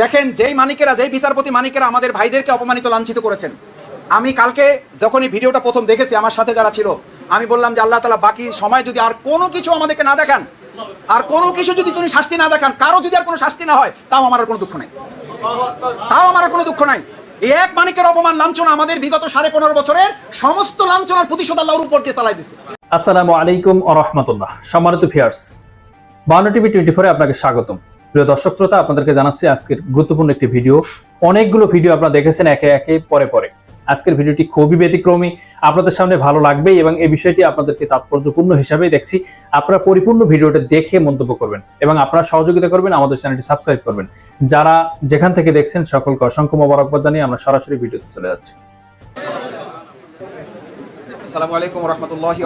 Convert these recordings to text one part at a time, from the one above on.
দেখেন যেই মানিকেরা, যেই বিচারপতি মানিকেরা আমাদের ভাইদেরকে অপমানিত, লাঞ্ছিত করেছেন, আমি কালকে যখন এই ভিডিওটা প্রথম দেখেছি, আমার সাথে যারা ছিল, আমি বললাম যে আল্লাহ তালা বাকি সময় যদি আর কোনো কিছু আমাদেরকে না দেখান, আর কোনো কিছু যদি তুমি শাস্তি না দেখান, কারও যদি আর কোনো শাস্তি না হয়, তাও আমার আর কোনো দুঃখ নাই। তাও আমার আর কোনো দুঃখ নাই। এক মানিকের অপমান, লাঞ্ছনা আমাদের বিগত সাড়ে পনেরো বছরের সমস্ত লাঞ্ছনার প্রতিশোধ আল্লাহর উপর দিয়ে চালাই দিচ্ছে আসসালামু আলাইকুম ও রহমতুল্লাহ। সম্মানিত ভিউয়ার্স বাংলা টিভি টোয়েন্টি ফোরে আপনাকে স্বাগতম। প্রিয় দর্শক শ্রোতা, আপনাদেরকে জানাচ্ছি আজকের গুরুত্বপূর্ণ একটি ভিডিও। অনেকগুলো ভিডিও আপনারা দেখেছেন একে একে, পরে পরে। আজকের ভিডিওটি খুবই ব্যতিক্রমী, আপনাদের সামনে ভালো লাগবে এবং এই বিষয়টি আপনাদেরকে তাৎপর্যপূর্ণ হিসাবেই দেখছি। আপনারা পরিপূর্ণ ভিডিওটা দেখে মন্তব্য করবেন এবং আপনারা সহযোগিতা করবেন, আমাদের চ্যানেলটি সাবস্ক্রাইব করবেন। যারা যেখান থেকে দেখছেন, সকলকে অসংখ্য মোবারকবাদ জানিয়ে আমরা সরাসরি ভিডিওতে চলে যাচ্ছি। আসসালামু আলাইকুম রহমতুল্লাহি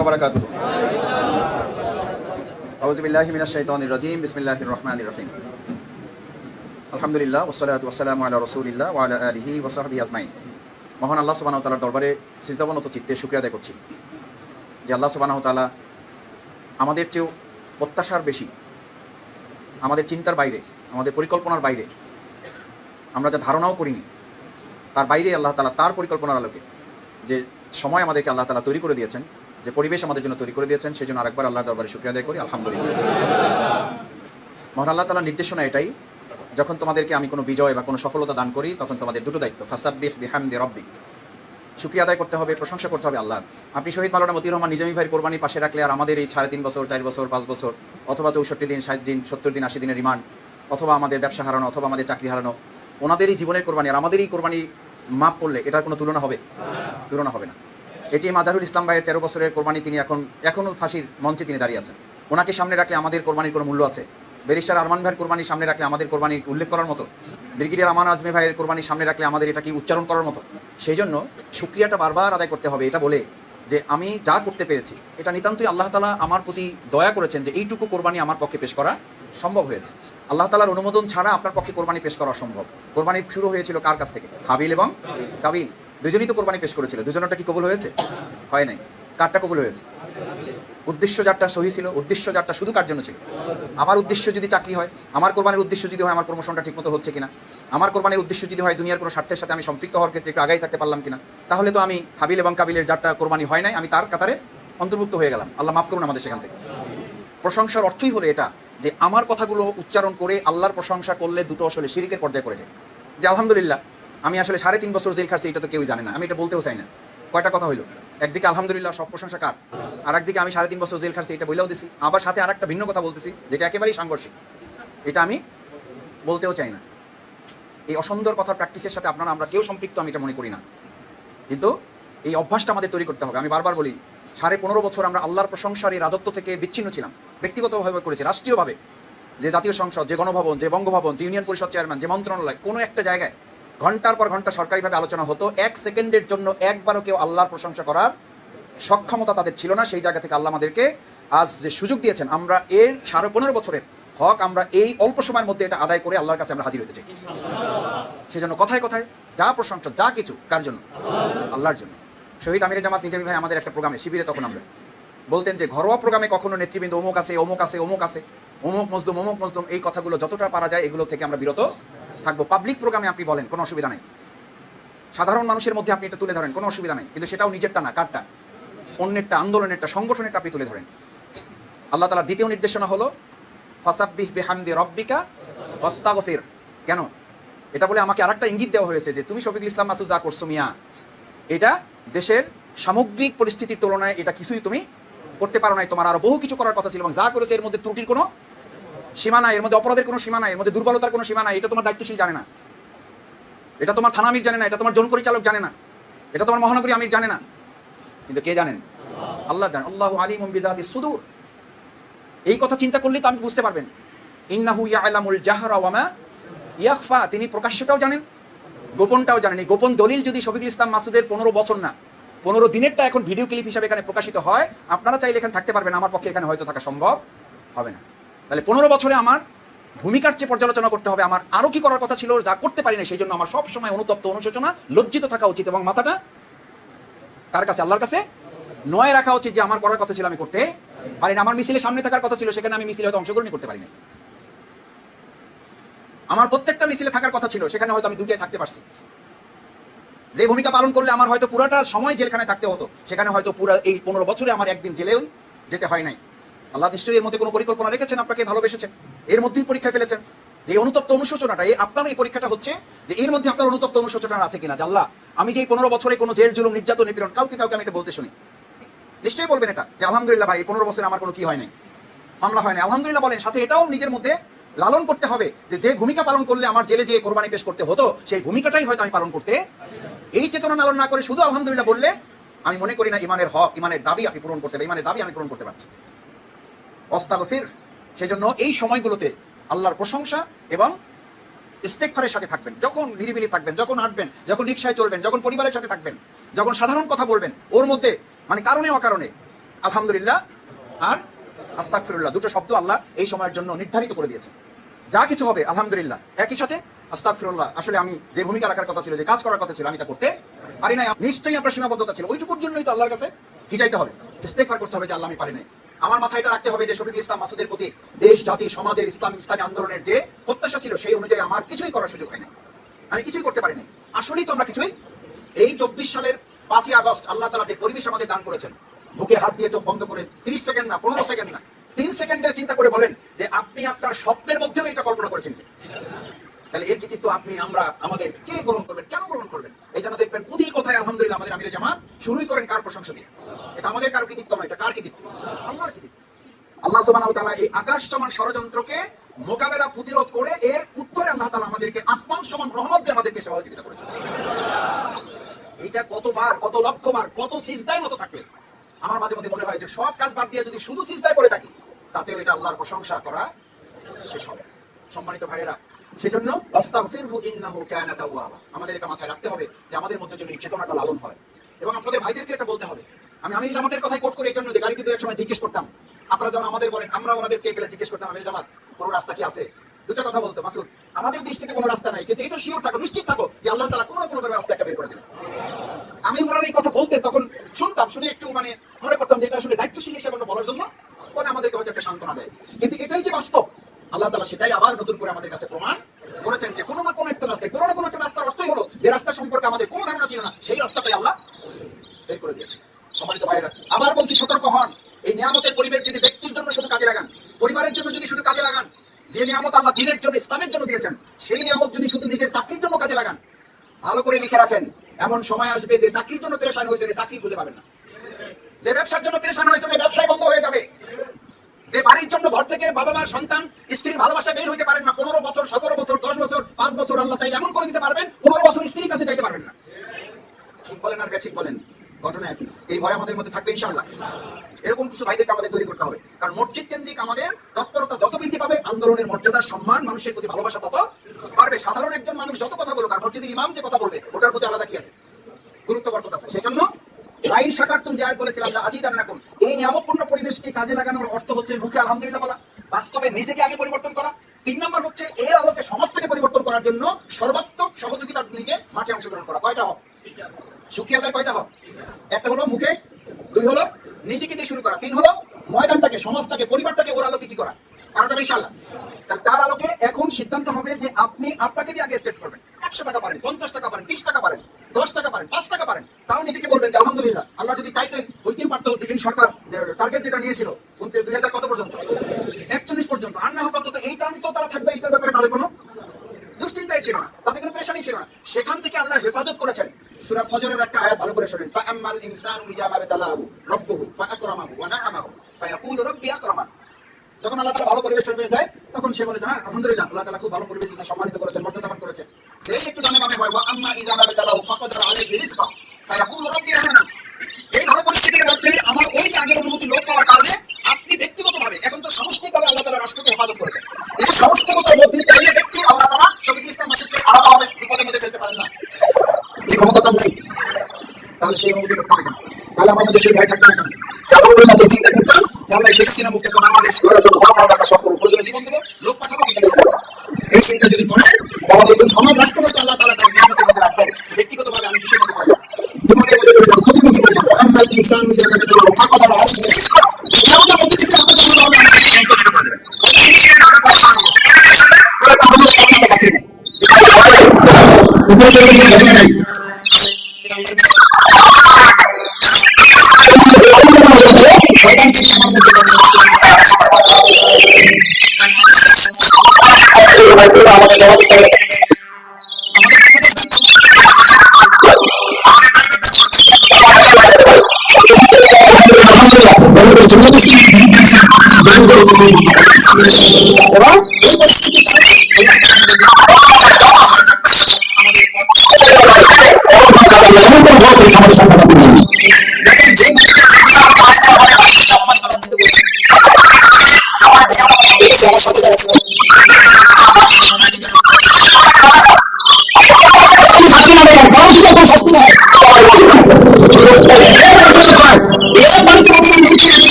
বিসমিল্লাহির রহমানির রহিম। আলহামদুলিল্লাহ ওয়াসসালাতু ওয়াসসালামু আলা রাসূলিল্লাহ ওয়া আলা আলিহি ওয়া সাহবিহি আজমাইন। মহান আল্লাহ সুবহানাহু তালার দরবারে সিজদাবনত চিত্তে শুকরিয়া আদায় করছি যে আল্লাহ সুবহানাহু ওয়া তাআলা আমাদের চেয়েও প্রত্যাশার বেশি, আমাদের চিন্তার বাইরে, আমাদের পরিকল্পনার বাইরে আমরা যা ধারণাও করিনি, তার বাইরে আল্লাহ তালা তার পরিকল্পনার আলোকে যে সময় আমাদেরকে আল্লাহ তালা তৈরি করে দিয়েছেন, যে পরিবেশ আমাদের জন্য তৈরি করে দিয়েছেন, সেই জন্য আরেকবার আল্লাহ দরবারে শুক্রিয়া আদায় করি, আলহামদুলিল্লাহ। মহান আল্লাহ তালা নির্দেশনা এটাই যখন তোমাদেরকে আমি কোনো বিজয় বা কোনো সফলতা দান করি, তখন তোমাদের দুটো দায়িত্ব। ফাসাব্বিহ বিহামদি রব্বিক। শুক্রিয়া আদায় করতে হবে, প্রশংসা করতে হবে আল্লাহ আপনি শহীদ মালানা মতির রহমান নিজামী ভাইয়ের কোরবানি পাশে রাখলে আর আমাদের এই সাড়ে তিন বছর, চার বছর, পাঁচ বছর, অথবা চৌষট্টি দিন, ষাট দিন, সত্তর দিন, আশি দিনের রিমান্ড, অথবা আমাদের ব্যবসা হারানো, অথবা আমাদের চাকরি হারানো, ওনাদেরই জীবনের কোরবানি, আর আমাদেরই কোরবানি মাপ করলে এটার কোনো তুলনা হবে? তুলনা হবে না। এটি মাজারুল ইসলাম ভাইয়ের তেরো বছরের কোরবানি, তিনি এখন এখনও ফাঁসির মঞ্চে তিনি দাঁড়িয়ে আছেন। ওনাকে সামনে রাখলে আমাদের কোরবানির কোনো মূল্য আছে? বেরিস্টার আরমান ভাইয়ের কোরবানি সামনে রাখলে আমাদের কোরবানি উল্লেখ করার মতো। ব্রিগেডিয়ার আমান আজমি ভাইয়ের কোরবানি সামনে রাখলে আমাদের এটা কি উচ্চারণ করার মতো? সেই জন্য সুক্রিয়াটা বারবার আদায় করতে হবে, এটা বলে যে আমি যা করতে পেরেছি, এটা নিতান্তই আল্লাহ তালা আমার প্রতি দয়া করেছেন যে এইটুকু কোরবানি আমার পক্ষে পেশ করা সম্ভব হয়েছে। আল্লাহ তালার অনুমোদন ছাড়া আপনার পক্ষে কোরবানি পেশ করা অসম্ভব কোরবানি শুরু হয়েছিল কার কাছ থেকে? হাবিল এবং কাবিল। দুজনই তো কোরবানি পেশ করেছিল, দুজনটা কি কবুল হয়েছে? হয় নাই। কারটা কবুল হয়েছে। উদ্দেশ্য যারটা সহি ছিল, উদ্দেশ্য যারটা শুধু কার জন্য ছিল? আমার উদ্দেশ্য যদি চাকরি হয়, আমার কোরবানির উদ্দেশ্য যদি হয়, আমার প্রমোশনটা ঠিকমতো হচ্ছে কিনা? আমার কোরবানির উদ্দেশ্য যদি হয়, দুনিয়ার কোনো স্বার্থের সাথে আমি সম্পৃক্ত হওয়ার ক্ষেত্রে একটু আগাই থাকতে পারলাম কিনা? তাহলে তো আমি হাবিল এবং কাবিলের যারটা কোরবানি হয় নাই, আমি তার কাতারে অন্তর্ভুক্ত হয়ে গেলাম। আল্লাহ মাফ করুন আমাদের সেখান থেকে। প্রশংসার অর্থই হলো এটা, যে আমার কথাগুলো উচ্চারণ করে আল্লাহর প্রশংসা করলে দুটো আসলে শিরিকের পর্যায়ে পড়ে যায়। যে আলহামদুলিল্লাহ, আমি আসলে সাড়ে তিন বছর জেল খাচ্ছি এটা তো কেউই জানে না। আমি এটা বলতেও চাই না। কয়টা কথা হইল? একদিকে আলহামদুলিল্লাহ সব প্রশংসা কার আর একদিকে আমি সাড়ে তিন বছর জেল খাচ্ছি এটা বলেও দিছি। আবার সাথে আর ভিন্ন কথা বলতেছি, যেটা একেবারেই সাংঘর্ষিক। এটা আমি বলতেও চাই না। এই অসুন্দর কথার প্র্যাকটিসের সাথে আপনারা, আমরা কেউ সম্পৃক্ত, আমি এটা মনে করি না। কিন্তু এই অভ্যাসটা আমাদের তৈরি করতে হবে। আমি বারবার বলি, সাড়ে পনেরো বছর আমরা আল্লাহর প্রশংসার এই রাজত্ব থেকে বিচ্ছিন্ন ছিলাম। ব্যক্তিগতভাবে করেছি, রাষ্ট্রীয়ভাবে। যে জাতীয় সংসদ, যে গণভবন, যে বঙ্গভবন, যে ইউনিয়ন পরিষদ চেয়ারম্যান যে মন্ত্রণালয়, কোনো একটা জায়গায় ঘণ্টার পর ঘণ্টা সরকারিভাবে আলোচনা হতো। এক সেকেন্ডের জন্য একবারও কেউ আল্লাহর প্রশংসা করার সক্ষমতা তাদের ছিল না। সেই জায়গা থেকে আল্লাহ আমাদেরকে আজ যে সুযোগ দিয়েছেন, আমরা এর সাড়ে পনেরো বছরের হক, আমরা এই অল্প সময়ের মধ্যে এটা আদায় করে আল্লাহর কাছে আমরা হাজির হতে চাই। সেজন্য কথায় কথায় যা প্রশংসা, যা কিছু, কার জন্য? আল্লাহর জন্য। শহীদ আমির জামাত নিজামী ভাই আমাদের একটা প্রোগ্রামে, শিবিরে তখন আমরা বলতেন যে ঘরোয়া প্রোগ্রামে কখনো নেতৃবৃন্দ অমুক আছে অমুক আছে অমুক আছে, অমুক মজদুম অমুক মজদুম এই কথাগুলো যতটা পারা যায় এগুলো থেকে আমরা বিরত থাকব। পাবলিক প্রোগ্রামে আপনি বলেন, কোনো অসুবিধা নাই। সাধারণ মানুষের মধ্যে আপনি এটা তুলে ধরেন, কোনো অসুবিধা নাই। কিন্তু সেটাও নিজেরটা না, কারটা? অন্যেরটা, আন্দোলনেরটা, সংগঠনেরটা আপনি তুলে ধরেন। আল্লাহ তালার দ্বিতীয় নির্দেশনা হলো, ফাসাব্বিহ বেহামদি রব্বিকা অস্তাগফির কেন? এটা বলে আমাকে আরেকটা ইঙ্গিত দেওয়া হয়েছে যে, তুমি শফিকুল ইসলাম মাসুদ যা করছ মিয়া, এটা দেশের সামগ্রিক পরিস্থিতির তুলনায় এটা কিছুই তুমি করতে পারো নাই। তোমার আরও বহু কিছু করার কথা ছিল এবং যা করেছে এর মধ্যে ত্রুটির কোনো সীমা নাই, এর মধ্যে অপরাধের কোনো সীমা নাই, এর মধ্যে দুর্বলতার কোনো সীমা নাই, এটা তোমার দায়িত্বশীল জানে না। এটা তোমার থানা আমির জানে না, এটা তোমার জন পরিচালক জানে না। এটা তোমার মহানগরী আমির জানে না। কিন্তু কে জানেন? আল্লাহ জানেন আল্লাহ আলিম বিজাদি সুদূর। এই কথা চিন্তা করলেই তো আপনি বুঝতে পারবেন। ইন্নাহু ইয়ালামুল জাহরা ওয়ামা ইয়াখফা। তিনি প্রকাশ্যটাও জানেন, গোপনটাও জানেন। এই গোপন দলিল যদি শফিকুল ইসলাম মাসুদের পনেরো বছর না, পনেরো দিনেরটা এখন ভিডিও ক্লিপ হিসাবে এখানে প্রকাশিত হয়, আপনারা চাইলে এখানে থাকতে পারবেন। আমার পক্ষে এখানে হয়তো থাকা সম্ভব হবে না। তাহলে পনেরো বছরে আমার ভূমিকার চেয়ে পর্যালোচনা করতে হবে, আমার আরও কি করার কথা ছিল যা করতে পারি না সেই জন্য আমার সব সময় অনুতপ্ত অনুশোচনা লজ্জিত থাকা উচিত এবং মাথাটা কার কাছে? আল্লাহর কাছে নয় রাখা উচিত যে আমার করার কথা ছিল আমি করতে পারি না আমার মিছিলে সামনে থাকার কথা ছিল, সেখানে আমি মিছিলে হয়তো অংশগ্রহণই করতে পারি না আমার প্রত্যেকটা মিছিলে থাকার কথা ছিল, সেখানে হয়তো আমি দুটাই থাকতে পারছি। যে ভূমিকা পালন করলে আমার হয়তো পুরাটা সময় জেলখানায় থাকতে হতো, সেখানে হয়তো পুরো এই পনেরো বছরে আমার একদিন জেলেও যেতে হয় নাই। আল্লাহ নিশ্চয়ই এর মধ্যে কোনো পরিকল্পনা রেখেছেন, আপনাকে ভালোবেসেছেন, এর মধ্যেই পরীক্ষা ফেলেছেন। যে অনুতপ্ত অনুশোচনাটা, এই আপনার এই পরীক্ষাটা হচ্ছে যে এর মধ্যে আপনার অনুতপ্ত অনুশোচনা আছে কিনা আল্লাহ, আমি যে পনেরো বছরে কোনো জেল জুলুম, নির্যাতন, নিপীড়ন কাউকে কাউকে আমি এটা বলতে শুনি। নিশ্চয়ই বলবেন এটা, যে আলহামদুলিল্লাহ ভাই, এই পনেরো বছরে আমার কোনো কি হয় নাই? মামলা হয় না আলহামদুলিল্লাহ বলেন, সাথে এটাও নিজের মধ্যে লালন করতে হবে যে যে ভূমিকা পালন করলে আমার জেলে যে কোরবানি পেশ করতে হতো, সেই ভূমিকাটাই হয়তো আমি পালন করতে এই চেতনা লালন না করে শুধু আলহামদুলিল্লাহ বললে আমি মনে করি না, ইমানের হক, ইমানের দাবি আপনি পূরণ করতে পারি ইমানের দাবি আমি পূরণ করতে পারছি। অস্তাগফির সেই জন্য এই সময়গুলোতে আল্লাহর প্রশংসা এবং ইস্তেকফারের সাথে থাকবেন। যখন নিরিবিলি থাকবেন, যখন হাঁটবেন, যখন রিক্সায় চলবেন, যখন পরিবারের সাথে থাকবেন, যখন সাধারণ কথা বলবেন, ওর মধ্যে মানে কারণে অকারণে, আলহামদুলিল্লাহ আর আস্তাকফিরুল্লাহ দুটো শব্দ আল্লাহ এই সময়ের জন্য নির্ধারিত করে দিয়েছেন। যা কিছু হবে, আলহামদুলিল্লাহ। একই সাথে আস্তাকফিরুল্লাহ আসলে আমি যে ভূমিকা রাখার কথা ছিল, যে কাজ করার কথা ছিল, আমি তা করতে পারি নাই। নিশ্চয়ই আপনার সীমাবদ্ধতা ছিল। ওইটুকুর জন্যই তো আল্লাহর কাছে কি চাইতে হবে? ইস্তেকফার করতে হবে যে আল্লাহ আমি পারি নাই। আমার মাথায় এটা রাখতে হবে যে শফিকুল ইসলাম মাসুদের প্রতি দেশ, জাতি, সমাজের ইসলাম, ইসলামী আন্দোলনের যে প্রত্যাশা ছিল সেই অনুযায়ী আমার কিছুই করার সুযোগ হয় না আমি কিছুই করতে পারিনি। আসলেই তো আমরা কিছুই এই চব্বিশ সালের পাঁচই আগস্ট আল্লাহ তালা যে পরিবেশ আমাদের দান করেছেন, বুকে হাত দিয়ে চোখ বন্ধ করে তিরিশ সেকেন্ড না, পনেরো সেকেন্ড না, তিন সেকেন্ডের চিন্তা করে বলেন যে আপনি আপনার স্বপ্নের মধ্যেও এটা কল্পনা করেছেন তাহলে এর কৃতিত্ব আপনি, আমরা, আমাদের কে গ্রহণ করবেন, কেন গ্রহণ করবেন? এই জন্য দেখবেন প্রতি কথায়? আলহামদুলিল্লাহ, আমাদের আমিরে জামাত শুরুই করেন কার প্রশংসা দিয়ে? এটা আমাদের কারও কৃতিত্ব নয়, এটা কার কৃতিত্ব? আল্লাহর কৃতিত্ব। আল্লাহ সুবহানাহু তাআলা এই আকাশ সমান ষড়যন্ত্রকে মোকাবেলা প্রতিরোধ করে এর উত্তরে আল্লাহ তাআলা আমাদেরকে আসমান সমান রহমত দিয়ে আমাদেরকে সহযোগিতা করেছেন। এইটা কতবার, কত লক্ষবার, কত সিজদায় মতো থাকলে আমার মাঝে মধ্যে মনে হয় যে সব কাজ বাদ দিয়ে যদি শুধু সিজদায় পড়ে থাকি, তাতেও এটা আল্লাহর প্রশংসা করা শেষ হবে সম্মানিত ভাইয়েরা, সেজন্য আস্তাগফিরহু আমাদের এটা মাথায় রাখতে হবে যে আমাদের মধ্যে এই চেতনাটা লালন হয়। এবং আপনাদের ভাইদেরকে এটা বলতে হবে আমি আমি আমাদের কথাই কোট করে, এই জন্য যে গাড়িতে দু এক সময় জিজ্ঞেস করতাম। আপনারা যখন আমাদের বলেন, আমরা ওনাদেরকে গেলে জিজ্ঞেস করতাম আমি জামাত, কোনো রাস্তা কি আছে? দুটো কথা বলতো, মাসুদ। আমাদের থেকে কোনো রাস্তা নাই, কিন্তু এটা শিওর থাকো, নিশ্চিত থাকো যে আল্লাহ তাআলা কোনো কোনো রাস্তা একটা বের করে দেবে আমি ওনার এই কথা বলতে তখন শুনতাম, শুনে একটু মানে মনে করতাম যে এটা আসলে দায়িত্বশীল হিসেবে বলার জন্য, পরে আমাদেরকে হয়তো একটা সান্ত্বনা দেয়। কিন্তু এটাই যে বাস্তব, আল্লাহ তালা সেটাই আবার নতুন করে আমাদের কাছে প্রমাণ করেছেন যে কোনো না কোনো একটা রাস্তায়, কোনো না কোনো একটা রাস্তার অর্থই হলো যে রাস্তা সম্পর্কে আমাদের কোনো ধারণা ছিল না, সেই রাস্তাটাই আল্লাহ বের করে দিয়েছে ভাইরা আবার বলছি সতর্ক হন। এই নিয়ামতের পরিবেশ যদি ব্যক্তির জন্য শুধু কাজে লাগান, পরিবারের জন্য যদি শুধু কাজে লাগান, যে নিয়ামত আল্লাহ দিনের জন্য, ইসলামের জন্য দিয়েছেন, সেই নিয়ামত যদি শুধু নিজের চাকরির জন্য কাজে লাগান, ভালো করে লিখে রাখেন, এমন সময় আসবে যে চাকরির জন্য পেরেশান হয়েছে, যে চাকরি খুঁজে পাবেন না। যে ব্যবসার জন্য পেরেশান হয়েছে, যে ব্যবসায় বন্ধ হয়ে যাবে। যে বাড়ির জন্য ঘর থেকে বাবা মা সন্তান, স্ত্রীর ভালোবাসা বের হইতে পারেন না, পনেরো বছর, সতেরো বছর, দশ বছর, পাঁচ বছর, আল্লাহ তাই এমন করে দিতে পারবেন পনেরো বছর স্ত্রীর কাছে যাইতে পারবেন না। ঠিক বলেন আর ঠিক বলেন? ঘটনা একই। এই ভয় আমাদের মধ্যে থাকবে ইনশাআল্লাহ। এরকম কিছু ভাইদেরকে আমাদের তৈরি করতে হবে। কারণ মসজিদ কেন্দ্রিক আমাদের তৎপরতা যত বৃদ্ধি পাবে, আন্দোলনের মর্যাদা, সম্মান, মানুষের প্রতি ভালোবাসা তত পারবে সাধারণ একজন মানুষ যত কথা বলুক, আর মসজিদের ইমাম যে কথা বলবে, ওটার প্রতি আলাদা কি আছে? গুরুত্ব বরকত আছে। সেই জন্য লাইন শাখার তুমি আয়াত বলেছিলাম না আজিদ রাখুন এই নিয়ামতপূর্ণ পরিবেশকে কাজে লাগানোর অর্থ হচ্ছে মুখে আলহামদুলিল্লাহ বলা, বাস্তবে নিজেকে আগে পরিবর্তন করা। তিন নম্বর হচ্ছে এর আলোকে সমাজটাকে পরিবর্তন করার জন্য সর্বাত্মক সহযোগিতা নিজে মাঠে অংশগ্রহণ করা। কয়টা হোক? সুক্রিয়াদার কয়টা হোক? হলো মুখে, দুই হলো নিজেকে দিয়ে শুরু করা, তিন হলো ময়দানটাকে, সমাজটাকে, পরিবারটাকে ওর আলোকে কি করা? পারা যাবে ইনশাল্লাহ তার আলোকে এখন সিদ্ধান্ত হবে যে আপনি আপনাকে দিয়ে আগে স্টেট করবেন। একশো টাকা পারেন, পঞ্চাশ টাকা পারেন, বিশ টাকা পারেন, দশ টাকা পারেন, পাঁচ টাকা পারেন। তাও নিজেকে বলবেন যে, আলহামদুলিল্লাহ, আল্লাহ যদি চাইতেন ওই দিন পারতো যেদিন সরকার টার্গেট যেটা নিয়েছিল দুই হাজার কত পর্যন্ত? একচল্লিশ পর্যন্ত। আর না হোক, অন্তত এই টার্ম তো তারা থাকবে, এইটার ব্যাপারে তাদের কোনো দুশ্চিন্তাই ছিল না, তাদের কোনো প্রেশারই ছিল না। সেখান থেকে আল্লাহ হেফাজত করেছেন। সূরা ফজরের একটা আয়াত ভালো করে শুনেন। ফাআম্মাল ইনসানু ইজা মাবতালাহু ফা আকরামাহু ওয়া না'আমাহু রাব্বি আকরামান যখন আল্লাহ ভালো পরিবেশ পরিবেশ দেয়, তখন সে বলে জানা হ্যাঁ আলহামদুলিল্লাহ, আল্লাহ খুব ভালো পরিবেশ সম্মানিত করেছেন, মর্যাদাবান করেছেন। সেই একটু জানে মানে হয়, ওয়া আম্মা ইজা মাবতালাহু ফাকাদার আলাইহি রিজকা তাহলে আমাদের দেশের ভয় থাকবে না কেন চিন্তা যদি করে রাষ্ট্র হয়তো ব্যক্তিগতভাবে আমি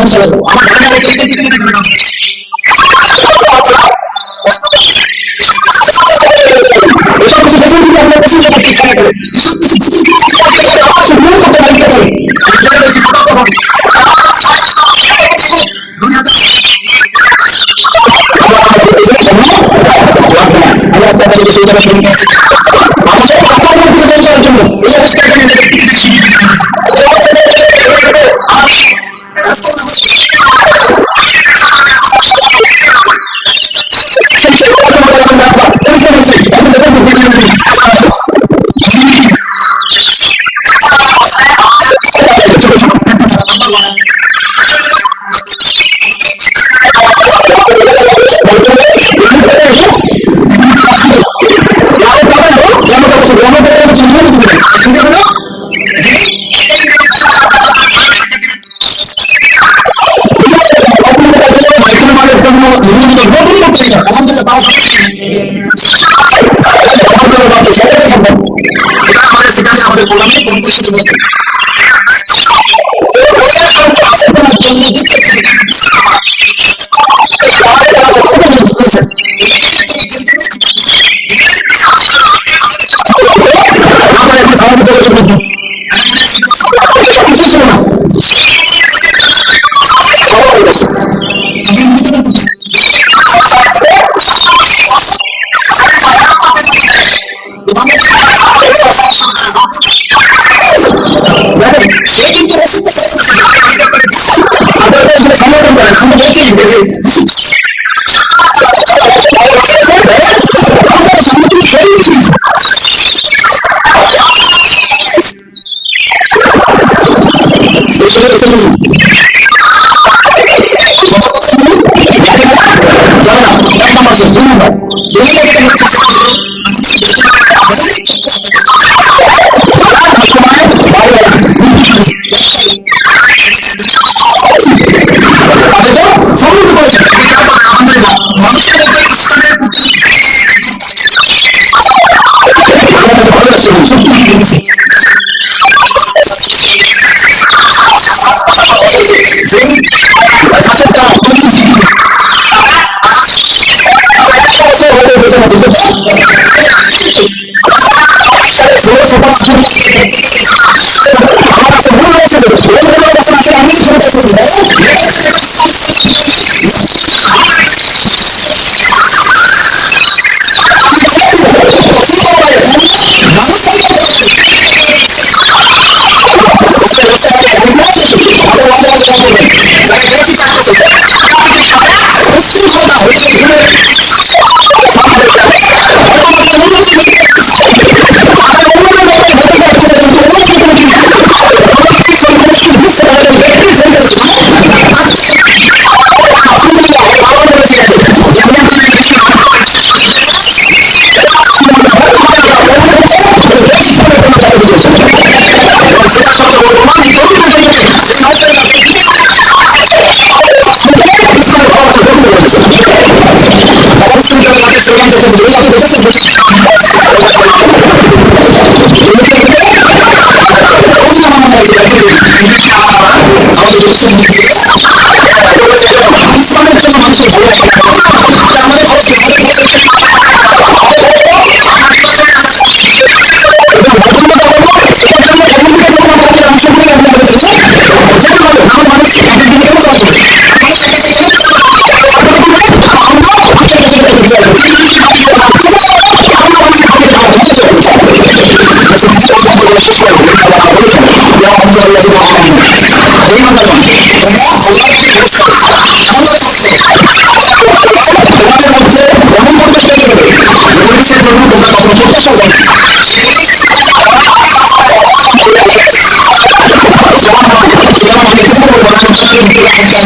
বলছিল আমার গানে গানে কেটে কেটে কেটে Gracias. 看不到这里面的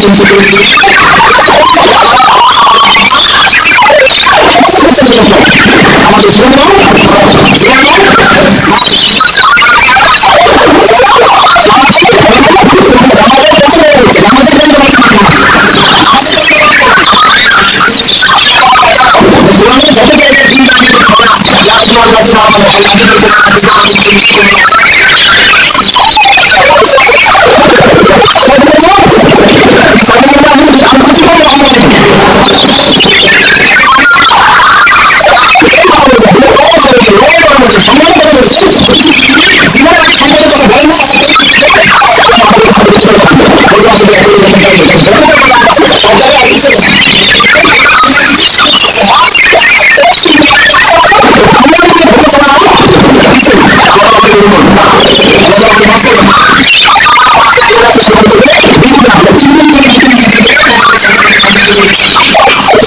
But 是假